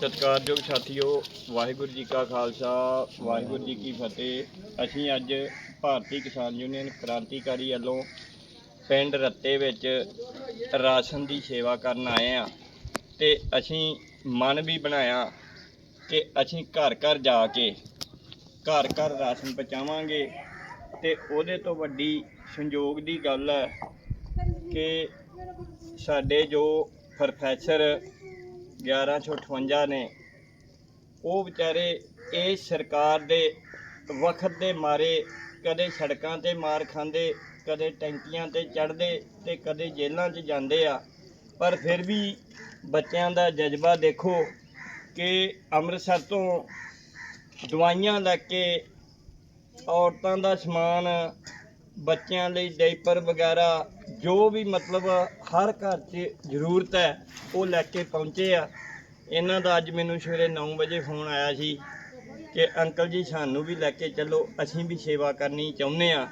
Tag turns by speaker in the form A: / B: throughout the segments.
A: ਸਤਿਕਾਰਯੋਗ ਸਾਥੀਓ, ਵਾਹਿਗੁਰੂ ਜੀ ਕਾ ਖਾਲਸਾ, ਵਾਹਿਗੁਰੂ ਜੀ ਕੀ ਫਤਿਹ। ਅਸੀਂ ਅੱਜ ਭਾਰਤੀ ਕਿਸਾਨ ਯੂਨੀਅਨ ਕ੍ਰਾਂਤੀਕਾਰੀ ਵੱਲੋਂ ਪਿੰਡ ਰੱਤੇ ਵਿੱਚ ਰਾਸ਼ਨ ਦੀ ਸੇਵਾ ਕਰਨ ਆਏ ਆ ਤੇ ਅਸੀਂ ਮਨ ਵੀ ਬਣਾਇਆ ਕਿ ਅਸੀਂ ਘਰ ਘਰ ਜਾ ਕੇ ਘਰ ਘਰ ਰਾਸ਼ਨ ਪਹੁੰਚਾਵਾਂਗੇ। ਤੇ ਉਹਦੇ ਤੋਂ ਵੱਡੀ ਸੰਯੋਗ ਦੀ ਗੱਲ ਹੈ ਕਿ ਸਾਡੇ ਜੋ ਪ੍ਰੋਫੈਸਰ 1158 ਨੇ। ਉਹ ਵਿਚਾਰੇ ਇਹ ਸਰਕਾਰ ਦੇ ਵਕਤ ਦੇ ਮਾਰੇ, ਕਦੇ ਸੜਕਾਂ ਤੇ ਮਾਰ ਖਾਂਦੇ, ਕਦੇ ਟੈਂਕੀਆਂ ਤੇ ਚੜ੍ਹਦੇ ਤੇ ਕਦੇ ਜੇਲ੍ਹਾਂ 'ਚ ਜਾਂਦੇ ਆ। ਪਰ ਫਿਰ ਵੀ ਬੱਚਿਆਂ ਦਾ ਜਜ਼ਬਾ ਦੇਖੋ ਕਿ ਅੰਮ੍ਰਿਤਸਰ ਤੋਂ ਦਵਾਈਆਂ ਲੈ ਕੇ ਔਰਤਾਂ ਦਾ ਸਮਾਨ ਬੱਚਿਆਂ ਲਈ ਡਾਈਪਰ ਵਗੈਰਾ, ਜੋ ਵੀ ਮਤਲਬ ਹਰ ਘਰ 'ਚ ਜ਼ਰੂਰਤ ਹੈ, ਉਹ ਲੈ ਕੇ ਪਹੁੰਚੇ ਆ। ਇਹਨਾਂ ਦਾ ਅੱਜ ਮੈਨੂੰ ਸਵੇਰੇ 9 ਵਜੇ ਫੋਨ ਆਇਆ ਸੀ ਕਿ ਅੰਕਲ ਜੀ ਸਾਨੂੰ ਵੀ ਲੈ ਕੇ ਚੱਲੋ, ਅਸੀਂ ਵੀ ਸੇਵਾ ਕਰਨੀ ਚਾਹੁੰਦੇ ਆ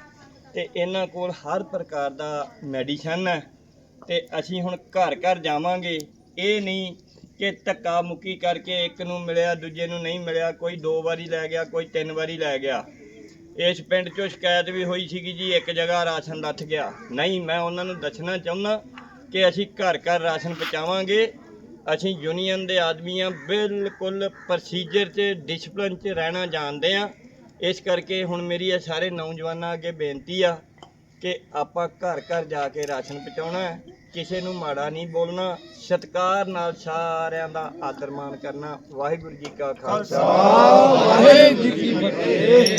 A: ਤੇ ਇਹਨਾਂ ਕੋਲ ਹਰ ਪ੍ਰਕਾਰ ਦਾ ਮੈਡੀਸਨ ਹੈ ਤੇ ਅਸੀਂ ਹੁਣ ਘਰ ਘਰ ਜਾਵਾਂਗੇ। ਇਹ ਨਹੀਂ ਕਿ ਧੱਕਾ ਮੁੱਕੀ ਕਰਕੇ ਇੱਕ ਨੂੰ ਮਿਲਿਆ, ਦੂਜੇ ਨੂੰ ਨਹੀਂ ਮਿਲਿਆ, ਕੋਈ ਦੋ ਵਾਰੀ ਲੈ ਗਿਆ, ਕੋਈ ਤਿੰਨ ਵਾਰੀ ਲੈ ਗਿਆ। ਇਸ ਪਿੰਡ 'ਚੋਂ ਸ਼ਿਕਾਇਤ ਵੀ ਹੋਈ ਸੀਗੀ ਜੀ, ਇੱਕ ਜਗ੍ਹਾ ਰਾਸ਼ਨ ਲੱਥ ਗਿਆ। ਨਹੀਂ, ਮੈਂ ਉਹਨਾਂ ਨੂੰ ਦੱਸਣਾ ਚਾਹੁੰਦਾ ਕਿ ਅਸੀਂ ਘਰ ਘਰ ਰਾਸ਼ਨ ਪਹੁੰਚਾਵਾਂਗੇ। ਅਸੀਂ ਯੂਨੀਅਨ ਦੇ ਆਦਮੀ ਆ ਬਿਲਕੁਲ ਪ੍ਰੋਸੀਜਰ 'ਚ ਡਿਸਪਲਿਨ 'ਚ ਰਹਿਣਾ ਜਾਣਦੇ ਆ ਇਸ ਕਰਕੇ ਹੁਣ ਮੇਰੀ ਇਹ ਸਾਰੇ ਨੌਜਵਾਨਾਂ ਅੱਗੇ ਬੇਨਤੀ ਆ ਕਿ ਆਪਾਂ ਘਰ ਘਰ ਜਾ ਕੇ ਰਾਸ਼ਨ ਪਹੁੰਚਾਉਣਾ ਹੈ। ਕਿਸੇ ਨੂੰ ਮਾੜਾ ਨਹੀਂ ਬੋਲਣਾ। ਸਤਿਕਾਰ ਨਾਲ ਸਾਰਿਆਂ ਦਾ ਆਦਰ ਮਾਣ ਕਰਨਾ। ਵਾਹਿਗੁਰੂ ਜੀ ਕਾ ਖਾਲਸਾ।
B: ਵਾਹਿਗੁਰੂ ਜੀ ਕੀ ਫਤਿਹ।